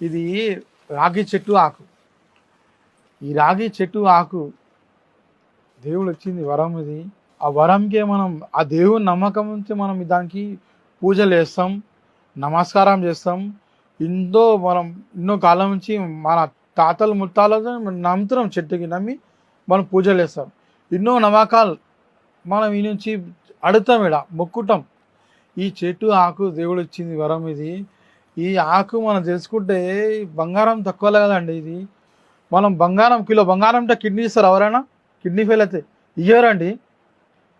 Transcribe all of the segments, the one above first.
ఇది రాగి చెట్టు ఆకు. ఈ రాగి చెట్టు ఆకు దేవుడు వచ్చింది వరం ఇది. ఆ వరంకే మనం ఆ దేవుని నమ్మకం నుంచి మనం దానికి పూజలు చేస్తాం నమస్కారం చేస్తాం. ఎంతో మనం ఎన్నో కాలం నుంచి మన తాతలు ముత్తాలతో నమ్ముతున్నాం చెట్టుకి నమ్మి మనం పూజలు చేస్తాం. ఎన్నో నమ్మకాలు మనం ఈ నుంచి అడుగుతాం ఇడ మొక్కుటాం ఈ చెట్టు ఆకు దేవుడు ఇచ్చింది వరం ఇది. ఈ ఆకు మనం తెలుసుకుంటే బంగారం తక్కువలే కదండి ఇది. మనం బంగారం కిలో బంగారం అంటే కిడ్నీ ఇస్తారు ఎవరైనా? కిడ్నీ ఫెయిల్ అయితే. ఇయ్యరండి.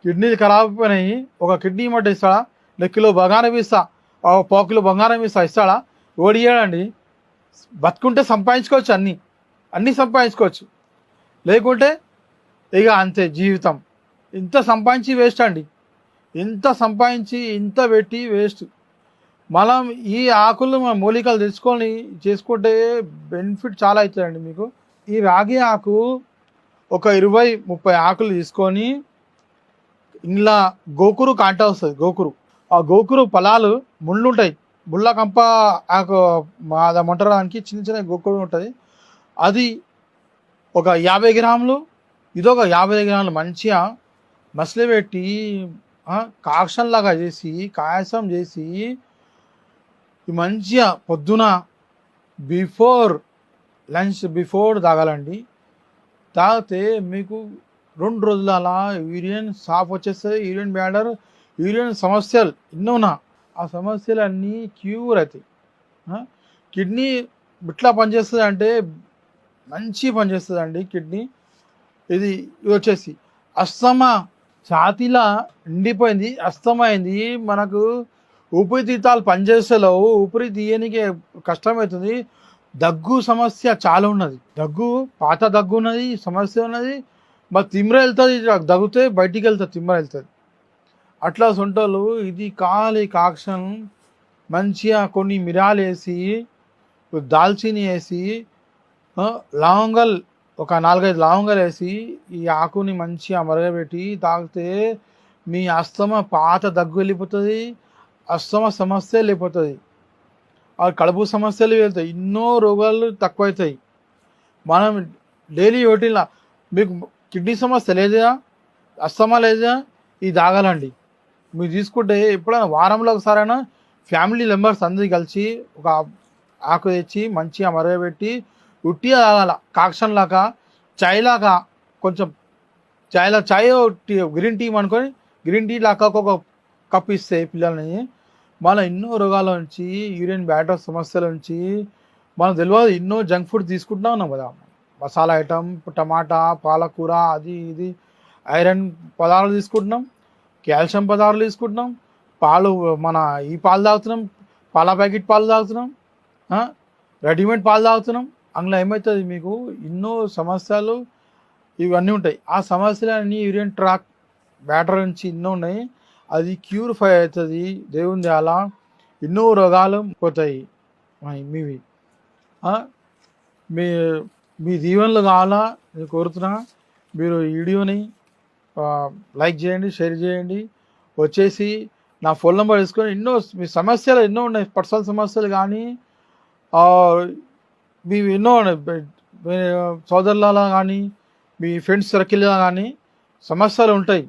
కిడ్నీ ఖరాబ్ అయిపోయినాయి. ఒక కిడ్నీ మట్ట ఇస్తాడా? లేదా కిలో బంగారం ఇస్తా? పావు కిలో బంగారం ఇస్తా? ఇస్తాడా? ఓడి బతుకుంటే సంపాదించుకోవచ్చు అన్నీ. అన్నీ సంపాదించుకోవచ్చు. లేకుంటే ఇక అంతే జీవితం. ఇంత సంపాదించి వేస్ట్ అండి. ఇంత సంపాదించి ఇంత పెట్టి వేస్ట్ మనం ఈ ఆకులు మన మూలికలు తెచ్చుకొని చేసుకుంటే బెనిఫిట్ చాలా అవుతుందండి మీకు. ఈ రాగి ఆకు ఒక ఇరవై ముప్పై ఆకులు తీసుకొని ఇంట్లో గోకురు కాంట వస్తుంది గోకురు. ఆ గోకురు ఫలాలు ముళ్ళు ఉంటాయి ముళ్ళ కంప ఆకు మా చిన్న చిన్న గోకురు ఉంటుంది. అది ఒక యాభై గ్రాములు ఇదొక యాభై గ్రాములు మంచిగా మసిలి పెట్టి కాక్షన్లాగా చేసి కాయసం చేసి ఈ మంచిగా పొద్దున బిఫోర్ లంచ్ బిఫోర్ తాగాలండి. తాగితే మీకు రెండు రోజులు అలా యూరియన్ సాఫ్ వచ్చేస్తుంది యూరియన్ బ్యాడర్ యూరియన్ సమస్యలు ఎన్నోనా ఆ సమస్యలన్నీ క్యూర్ అవుతాయి కిడ్నీ ఇట్లా పనిచేస్తుంది అంటే మంచి పనిచేస్తుంది అండి కిడ్నీ. ఇది ఇది వచ్చేసి అస్తమా ఛాతీలా ఎండిపోయింది అస్తమైంది మనకు ఊపిరితిత్తాలు పనిచేస్తలేవు ఊపిరి తీయనికే కష్టమవుతుంది దగ్గు సమస్య చాలా ఉన్నది. దగ్గు పాత దగ్గు ఉన్నది సమస్య ఉన్నది. మరి తిమ్ర వెళ్తుంది దగ్గుతే బయటికి వెళ్తుంది తిమ్ర వెళ్తుంది. అట్లా సొంటలు ఇది కాలి కాక్షన్ మంచిగా కొన్ని మిరాలు వేసి దాల్చిని వేసి లవంగల్ ఒక నాలుగైదు లవంగలు వేసి ఈ ఆకుని మంచిగా మరగబెట్టి తాగితే మీ అస్తమ పాత దగ్గు వెళ్ళిపోతుంది. అస్తమ సమస్య లేకపోతుంది. ఆ కడుపు సమస్యలు వెళ్తాయి. ఎన్నో రోగాలు తక్కువవుతాయి మనం డైలీ ఒకటిలా మీకు కిడ్నీ సమస్య లేదా అస్తమా లేదా ఇది తాగాలండి. మీరు తీసుకుంటే ఎప్పుడైనా వారంలో ఒకసారైనా ఫ్యామిలీ మెంబర్స్ అందరికీ కలిసి ఒక ఆకు తెచ్చి మంచిగా మరగబెట్టి ఉట్టిగా తాగాల. కాక్షన్ లాగా చాయ్ లాగా కొంచెం చాయ్లా చాయ్ గ్రీన్ టీ అనుకొని గ్రీన్ టీ లాగా ఒక కప్ ఇస్తే పిల్లల్ని మన ఎన్నో రోగాల నుంచి యూరిన్ బ్యాటర్ సమస్యల నుంచి మనకు తెలియదు ఎన్నో జంక్ ఫుడ్ తీసుకుంటా ఉన్నాం కదా. మసాలా ఐటమ్ టమాటా పాలకూర అది ఇది ఐరన్ పదార్థాలు తీసుకుంటున్నాం కాల్షియం పదార్థాలు తీసుకుంటున్నాం పాలు మన ఈ పాలు తాగుతున్నాం పాల ప్యాకెట్ పాలు తాగుతున్నాం రెడీమేడ్ పాలు తాగుతున్నాం. అందులో ఏమవుతుంది మీకు? ఎన్నో సమస్యలు ఇవన్నీ ఉంటాయి. ఆ సమస్యలన్నీ యూరియన్ ట్రాక్ బ్యాటర్ నుంచి ఎన్నో ఉన్నాయి. అది క్యూరిఫై అవుతుంది దేవుని అలా ఎన్నో రోగాలు పోతాయి. మీవి. మీ మీ దీవెనలు కావాలా? నేను కోరుతున్నా మీరు వీడియోని లైక్ చేయండి షేర్ చేయండి. వచ్చేసి నా ఫోన్ నెంబర్ తీసుకొని ఎన్నో మీ సమస్యలు ఎన్నో ఉన్నాయి పర్సనల్ సమస్యలు కానీ మీ ఎన్నో ఉన్నాయి. సోదరులలో కానీ మీ ఫ్రెండ్స్ సర్కిల్లో కానీ సమస్యలు ఉంటాయి.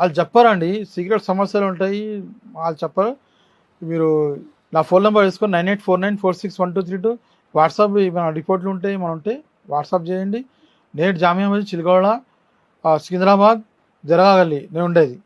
వాళ్ళు చెప్పరండి. సీక్రెట్ సమస్యలు ఉంటాయి. వాళ్ళు చెప్పరు. మీరు నా ఫోన్ నెంబర్ తీసుకొని nine eight four nine four six one two three two WhatsApp మన రిపోర్ట్లు ఉంటాయి మనం ఉంటే వాట్సాప్ చేయండి. నేటి జామియా మస్జిద్ చిలగౌడ సికింద్రాబాద్ జరగాలి నేను ఉండేది.